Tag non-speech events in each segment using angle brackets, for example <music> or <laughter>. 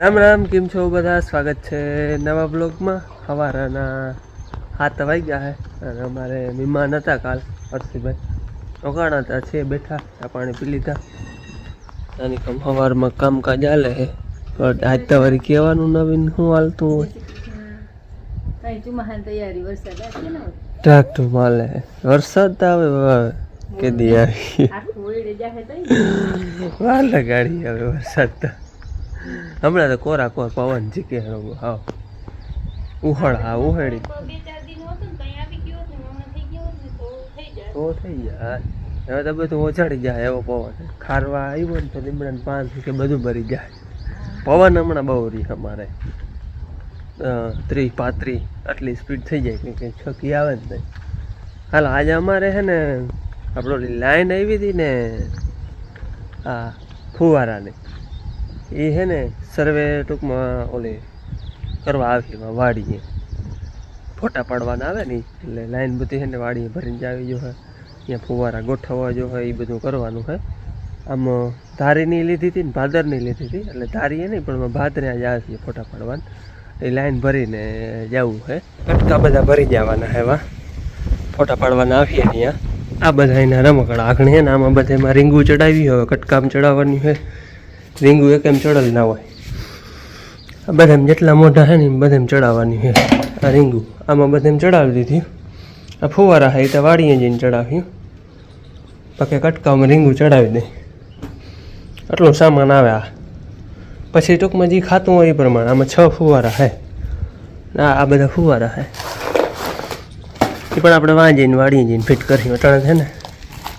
રામ રામ કેમ છો બધા? સ્વાગત છે નવા બ્લોગમાં. સવારના હાથ વાઈ ગયા છે અને અમારે મહેમાન હતા કાલ હર્ષિભાઈ. રોકાણા હતા છે બેઠા ચા પાણી પી લીધા. કમ સવારમાં કામકાજ હાલે છે પણ આજ તો વળી કહેવાનું નવીન શું હાલતું હોય? ટ્રાક્ટર માલે. વરસાદ તો આવે હવે કેદી આવી. વાર લગાડી હવે વરસાદ તો. હમણાં તો કોરા કોર પવન જીકે હા. ઉહળ હા ઉહળી. તો થઈ જાય. હવે તો બધું ઓછાડી જાય એવો પવન. ખારવા આવ્યો ને તો લીમડાને પાન કે બધું ભરી જાય. પવન હમણાં બહુ રહી અમારે. ત્રીસ પાંત્રીસ આટલી સ્પીડ થઈ જાય કે છકી આવે જ નહીં. હાલ આજે અમારે છે ને આપણો લાઈન આવી હતી ને આ ફુવારાની. એ છે ને સર્વે ટૂંકમાં ઓલી કરવા આવી એમાં વાડીએ. ફોટા પાડવાના આવે ને, એટલે લાઈન બધી છે ને વાડીએ ભરીને આવી જો હોય ત્યાં ફુવારા ગોઠવવા જો હોય એ બધું કરવાનું હે. આમ ધારીની લીધી હતી ને ભાદરની લીધી હતી, એટલે ધારીએ નહીં, પણ ભાદરે જ આવે છે ફોટા પાડવાના. એ લાઈન ભરીને જવું હે. કટકા બધા ભરી જવાના હેવા ફોટા પાડવાના આવીએ ત્યાં આ બધા એના રમકડા છે ને, આમાં બધામાં રીંગું ચડાવી હોય કટકામ ચડાવવાની હોય રીંગું એક એમ ચડેલ ના હોય? આ બધામાં જેટલા મોઢા છે ને એમ બધામાં ચડાવવાની છે. આ રીંગું, આમાં બધામાં ચડાવી દીધી. આ ફુવારા હા એ તો વાળીએ જઈને ચડાવ્યું. બાકી કટકામાં રીંગું ચડાવી દે. આટલો સામાન આવે આ. પછી ટૂંકમાં જે ખાતું હોય એ પ્રમાણે આમાં છ ફુવારા હે આ આ બધા ફુવારા હે એ પણ આપણે વાં વાડીએ જઈને ફિટ કરી અટાણે છે ને,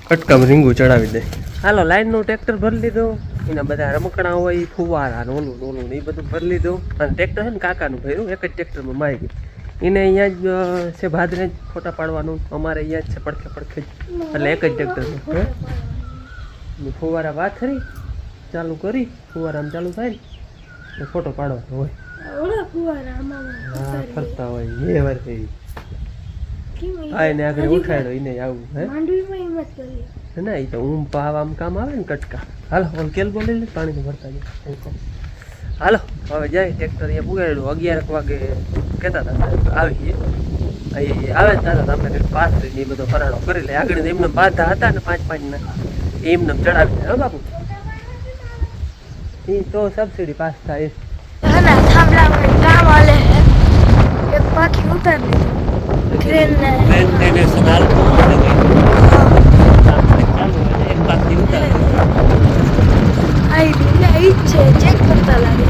કટકામાં રીંગું ચડાવી દે. હાલો, લાઈનનું ટ્રેક્ટર ભરી લીધું. એના બધા રમકડા હોય એ ફુવારા ઓલું ઓલું ને એ બધું ભરી લીધું. અને ટ્રેક્ટર છે ને કાકાનું ભર્યું એક જ ટ્રેક્ટરમાં મારી ગયું. એને અહીંયા જ છે ભાદરે જ ફોટા પાડવાનું. અમારે અહીંયા જ છે પડખે પડખે જ. એટલે એક જ ટ્રેક્ટરમાં ફુવારા વાથરી ચાલુ કરી ફુવારામાં ચાલુ થાય ને ફોટો પાડવાનો હોય. હા ફરતા હોય એ વાર થઈ આગળ ઉઠાડ્યો એને આવું હે? ના એ તો ઊંઘ પાવામાં કામ આવે ને કટકા. હાલો ઓલ કેલ બોલી લે પાણી ભરતા જાય. હાલો હવે જાય ટ્રેક્ટર એ પુગાડ્યું. અગિયાર વાગે કહેતા હતા આવીએ. અહીં આવે તારા આપણે કંઈક પાસ એ બધો ફરાળો કરી લે. આગળ એમને બાધા હતા ને પાંચ પાંચ ના. એમને ચડાવી દે હો બાપુ. એ તો સબસિડી પાસ થાય. ના એક પાખી ઉતારી દીધું ટ્રેન ને મેન્ટેનન્સ હાલતું હોય ને ચાલુ હોય એક પાકથી ઉતારે આવી રીતે ઈ જ છે ચેક કરતા લાગે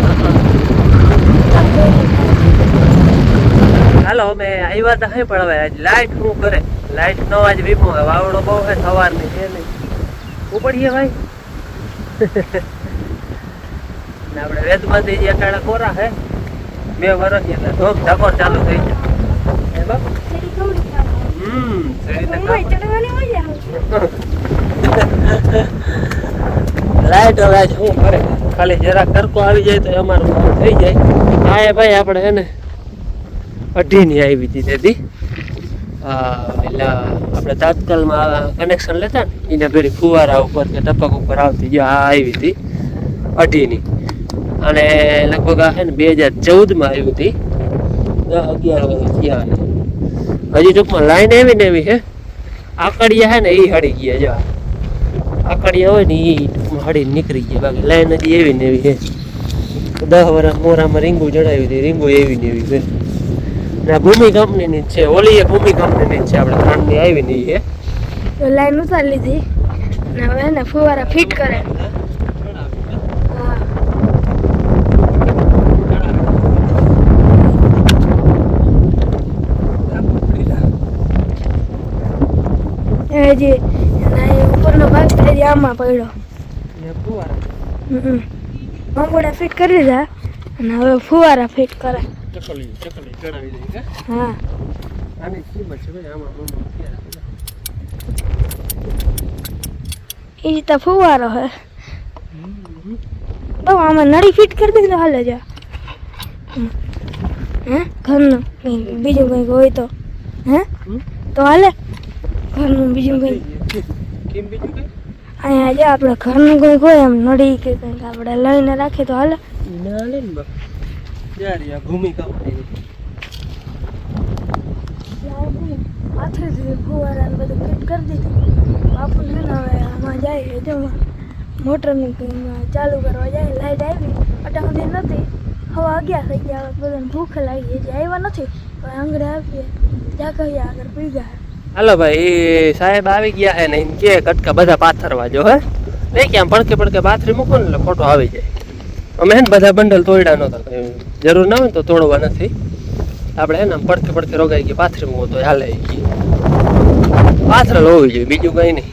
હાલો અમે આવ્યા હતા હે પણ હવે આજ લાઈટ શું કરે? લાઈટ નો આજ વીમો હે વાવડો બહુ હે સવારની છે નહીં. ઉપડીએ ભાઈ. <laughs> ને આપણે વેદમાંથી જે અટાણા કોરા હે. બે વર્ષ એટલે ધોક ધકોર ચાલુ થઈ જાય હમ <laughs> લાઈટ આજ શું કરે ખાલી જરા કરકો આવી જાય તો અમારું કામ થઈ જાય. હા, એ ભાઈ, આપણે એને અઢીની આવી હતી તેથી. એટલે આપણે તાત્કાલમાં કનેક્શન લેતા ને, એને પેલી ફુવારા ઉપર કે ટપક ઉપર આવતી, જો આ આવી હતી, અઢીની. અને લગભગ આ છે ને બે હજાર ચૌદમાં આવી હતી. અગિયાર વર્ષ થયા હજી ટૂંકમાં લાઈન એવી ને એવી છે. આકડિયા છે ને એ હળી ગયા, જો આકડિયા હોય ને એ ટૂંકમાં હળી નીકળી ગઈ. બાકી લાઈન હજી એવી ને એવી છે. દસ વર્ષ મોરામાં રીંગું ચડાવી હતી, રીંગો એવી ને એવી છે. ને આ ભૂમિ કંપનીની જ છે ઓલી એ ભૂમિ કંપનીની જ છે, આપણે ત્રણની આવી ને એ લાઈન ઉતારી લીધી. ને હવે એને ફુવારા ફિટ કરે. જે ભાગ છે આમાં પડ્યો અંગોડા ફિટ કરી દીધા અને હવે ફુવારા ફિટ કરે. હા? એ રીતે ફુવારો હે. બહુ આમાં નળી ફિટ કરી દીધી તો હાલે જા. હે? ઘરનું બીજું કંઈક હોય તો. હે? હમ? તો હાલે. ઘરનું બીજું કંઈક બીજું કઈ? અહીંયા જે આપણે ઘરનું કંઈક હોય એમ નડી કે કંઈક આપણે લઈને રાખીએ તો હાલે. ના હાલે આપણી. બધું ફિટ કરી દીધું. બાપુને છે ને હવે આમાં જાય જો મોટરની ચાલુ કરવા જાય લાઈટ આવી. અટા નથી. હવા અગિયાર થઈ ગયા બધાને ભૂખ લાગી હજી આવ્યા નથી. હવે આંગળે આવીએ. જ્યાં કહીએ આગળ પી ગયા હાલો ભાઈ સાહેબ આવી ગયા હે ને એમ કે કટકા બધા પાથરવા જો, હે? નહીં કે આમ પડકે પડકે પાથરી મૂકો ને એટલે ફોટો આવી જાય. અમે હે ને બધા બંડલ તોડ્યા નહોતા જરૂર ના હોય ને તો તોડવા નથી. આપણે હે ને આમ પડકે પડકે રોગાઈ ગઈ પાથરી મૂકો તો હાલે પાથરલ હોવી જોઈએ, બીજું કંઈ નહીં.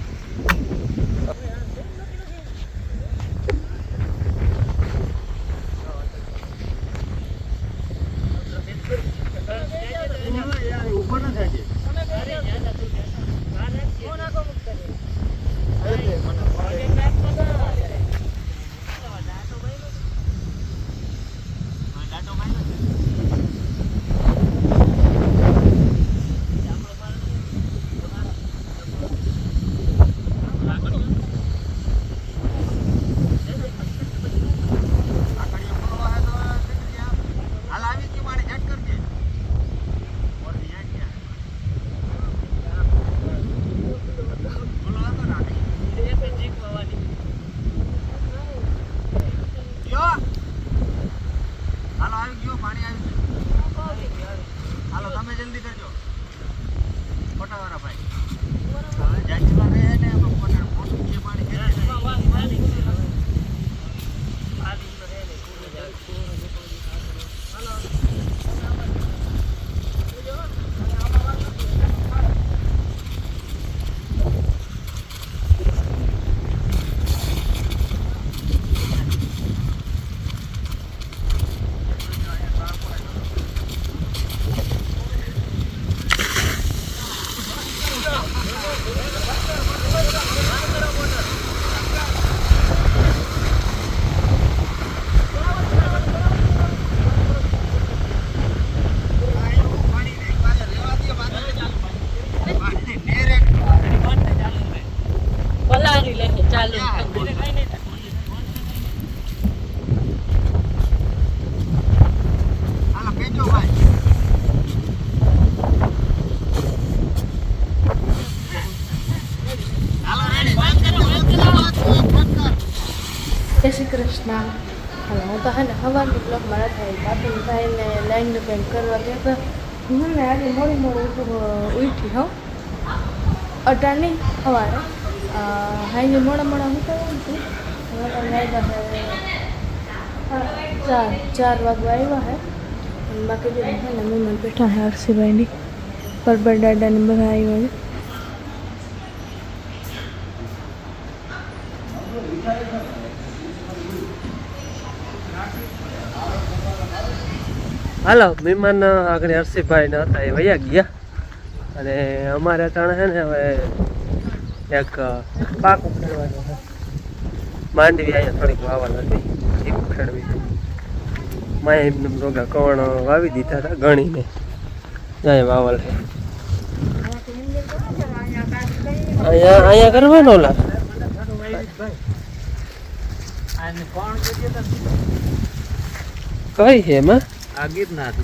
શ્રી કૃષ્ણ હું તો હે ને સવારની બ્લોગમાં નથી થાય બાપુની ભાઈને લાઈનનું કંઈક કરવા ગયા હતા હું ને આજે મોડી મોડી ઉઠી હોઉં અટાણી સવારે. હાઈ મોડા મોડા હું તો છે ચાર ચાર વાગવા આવ્યા હે. અને બાકી જે ને મહેમાન બેઠા હે હર્ષિભાઈની. પરબર દાદાને બધા આવ્યા છે. હાલો મહેમાન આગળ હર્ષિભાઈ ને હતા એ વયા ગયા. અને અમારે અટાણે છે ને હવે એક પાક ઉખેડવાનો માંડવી અહીંયા થોડીક વાવલ હતી એ ઉખેડવી. મેં એમને રોગા કવણ વાવી દીધા હતા, ગણીને. ત્યાં વાવલ છે. અહીંયા અહીંયા કરવાનો લા. કઈ છે એમાં? આ ગિરનાર.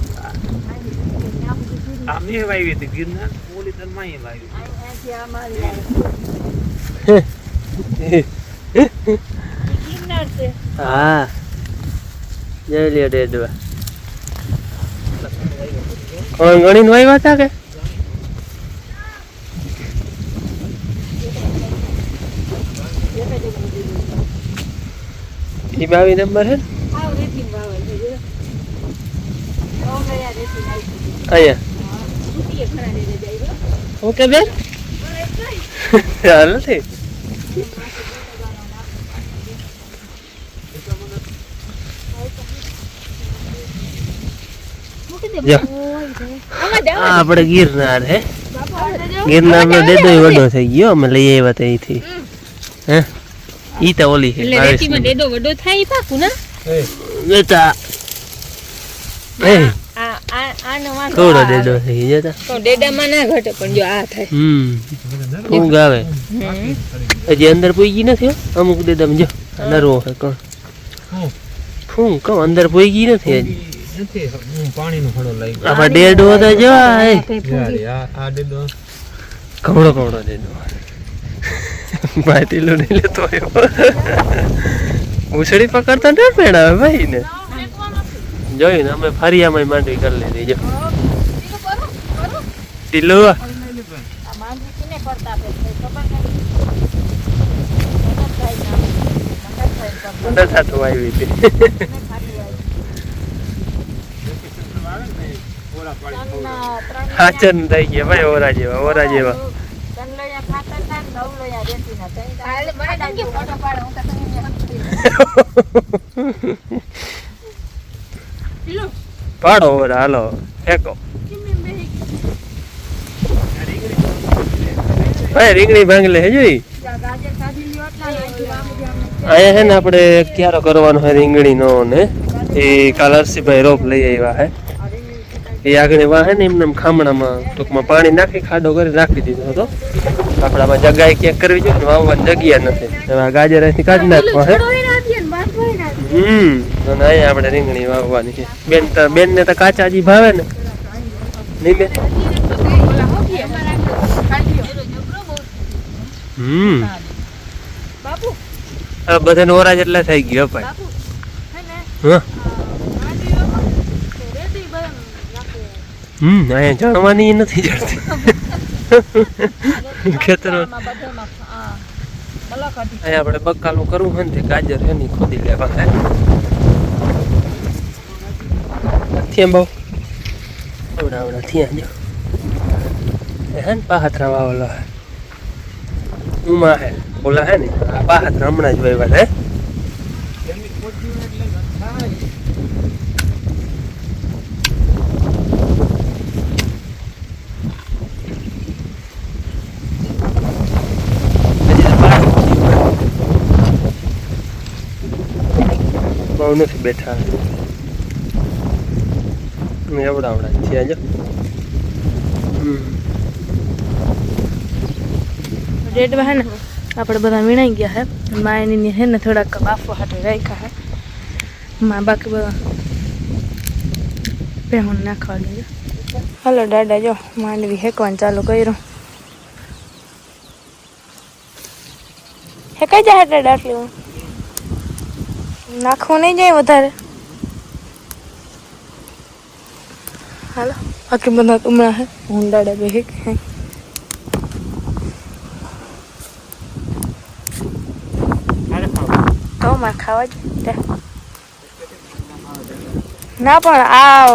આમે વાવી હતી ગિરનાર ઓલી તલમાં વાવી કે? બાવી નંબર ને? અહીંયા ઓકે બેન ચાલ નથી આપણે ગિરનાર હે ગિરનાર નો દેદો વડો થઈ ગયો અમે લઈ આવ્યા હતા અહીંથી. હે? ઈ તો ઓલી છે રેતીમાં ડેડો વડો થાય પાકું ના? બેટા એ. આ આ આનો વાંધો થોડો ડેડો થઈ જતા. તો ડેડામાં ના ઘટે પણ જો આ થાય. હમ. ઊંઘ આવે. હજી અંદર પૂગી નથી અમુક દેદામ જો નરવો હે કોણ? ફૂં કહું અંદર પૂગી નથી હજી. નથી હું પાણીનો હળો લઈ ગયો આમાં ડેડો હતા જવા હે યાર આ આ ડેડો કવડો કવડો ડેડો ભાઈ નહીં લેતો આવ્યો ઉછળી પકડતા ના પેડાવે ભાઈ ને જોયું ને અમે ફરિયામાં માંડવી કરી લીધી જો. ટીલું આવી હતી હાચન થઈ ગયા ભાઈ ઓરા જેવા ઓરા જેવા. પાડો <laughs> ઓરા હાલો, ફેંકો. ભાઈ, રીંગણી ભાંગલે હે જોઈ અહીંયા છે ને આપણે ક્યારો કરવાનો રીંગણી રીંગણીનો ને? એ કાલ હર્ષિભાઈ રોપ લઈ આવ્યા હે. એ આગળ વાહ ને એમને એમ ખામણામાં ટૂંકમાં પાણી નાખી, ખાડો કરી રાખી દીધો હતો. આપણામાં જગાએ ક્યાંક કરવી જોઈએ ને વાવવાની જગ્યા નથી. હવે ગાજર અહીંથી કાઢી નાખવા હે. હમ. અહીંયા આપણે રીંગણી વાવવાની છે. બેન તો બેન ને તો કાચા હજી ભાવે ને. નહીં બેન? હમ. આ બધા ઓરા જેટલા થઈ ગયો ભાઈ. હમ, અહીંયા જાણવાની નથી જડતી. <laughs> ખેતર અહીંયા આપણે બકાલું કરવું હોય ને તે ગાજર છે ને ખોદી લેવા થેમ બહુ? આવડા આવડા થયા જો હે ને પાહતરા વાવેલો હે. ઉમા હે. ઓલા હે ને, આ પાહતરા હમણાં જ વાવ્યા હે હજી તો બાર બહુ નથી બેઠા. આવડા થયા જો રેડ હે ને આપણે બધા વીણાઈ ગયા હે. માયની એની હે ને થોડાક બાફો હાટે રાખ્યા હે. મા બાકી બધા પહેણ નાખવા ગયા. હલો, દાદા, જો, માંડવી હેકવાનું ચાલુ કર્યું. હેકાઈ જાય દાદા આટલું નાખવું નહીં જાય વધારે. હાલો. બાકી બધા હમણાં હે ઊંડાડા બે હે. તો મારે ખાવા જ. ના પણ આ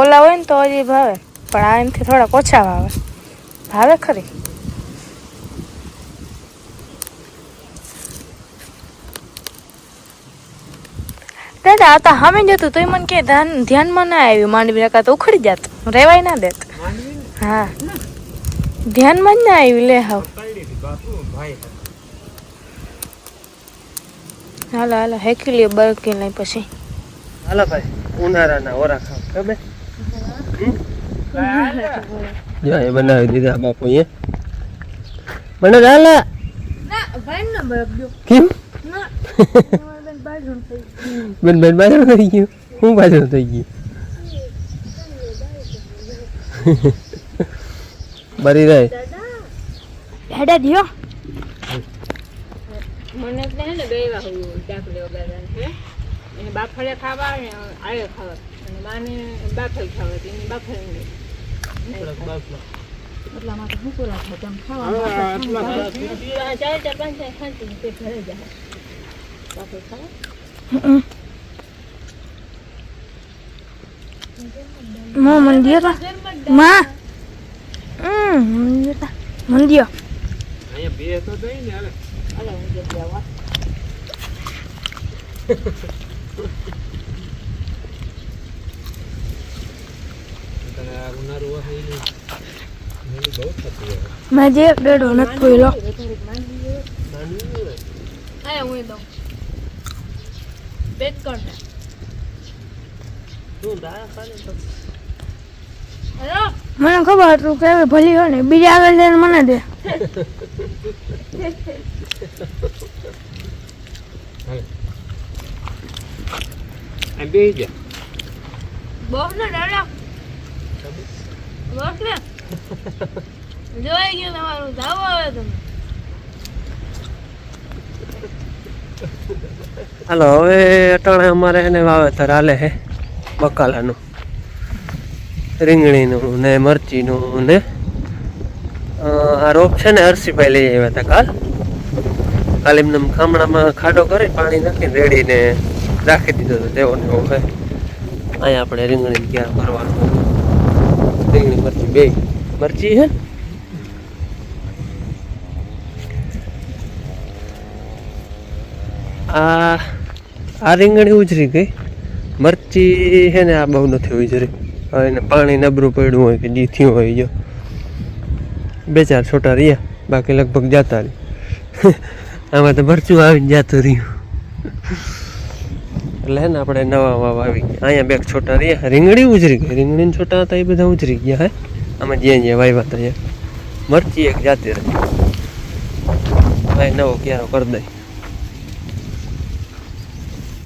ઓલા હોય ને તો હજી ભાવે. પણ આ એમથી થોડાક ઓછા ભાવે. ભાવે ખરી. દાદા આ તો સામે જતું તોય મને કે ધ્યાન ધ્યાનમાં ના આવ્યું. માંડવી નકા તો ઉખડી જાત. રેવાય ના દેત. હા. ધ્યાનમાં જ ના આવ્યું. લે હાવ. હાલો હાલો હેકી લે બરકી લઈ પછી. હાલો ભાઈ ઉનાળાના ઓરા ખાવ ખબર? જો એ બનાવી દીધા બાપુ એ મને હાલા. ના ભાઈ ના બરફ દો કેમ? ના. <laughs> બેન બેન બાજુ થઈ ગયું હું બાજુ થઈ ગયું બરી રહે હેડા દિયો મને એટલે હે ને વાર હું ડાકલી વગાડવાનું હે એને બાફળે ખાવા ને આળે ખાવા અને માને બાફળ ખાવા તો એને બાફળ નહીં એટલા માટે શું કરું રાખો તેમ ખાવા ચાર ચાર પાંચ ચાર ખાતી તે ઘરે જાય મો તા માં. મન દિયો અહીંયા બે તો દઈ ને હાલે. અલે હું જે આવા મેં જે ડેડો નથી કોઈલો હું દઉં. બેટ કર ને શું દાળ મને ખબર હતું કે હવે ભલી હોય ને બીજા આગળ જઈને મને દે. ને દાદા બોસ ને જોઈ ગયું તમારું. જાવ આવે તમે. હાલો, હવે અટાણે અમારે એને વાવેતર હાલે છે, બકાલાનું. રીંગણીનું ને મરચીનું ને આ રોપ છે ને અરસીભાઈ લઈ આવ્યા હતા કાલ. કાલ એમને ખામણામાં ખાડો કરી પાણી નાખીને રેડીને રાખી દીધો હતો, તેવો ને છે. અહીંયા આપણે રીંગણી ક્યાં કરવાનું રીંગણી મરચી બે. મરચી છે ને? આ આ રીંગણી ઉજરી ગઈ. મરચી છે ને આ બહુ નથી ઉજરી હવે એને પાણી નબરું પડ્યું હોય કે જી થયું હોય જો. બે ચાર છોટા રહ્યા, બાકી લગભગ જાતા રહી આમાં તો મરચું આવીને જાતું રહ્યું. એટલે હે ને આપણે નવા વાવ આવી ગયા. અહીંયા બે છોટા રહ્યા. રીંગણી ઉજરી ગઈ. રીંગણી છોટા હતા એ બધા ઉજરી ગયા હે. આમાં જ્યાં જ્યાં વાવ્યા હતા મરચી એક જાતી રહી. નવો ક્યારો કરી દઈ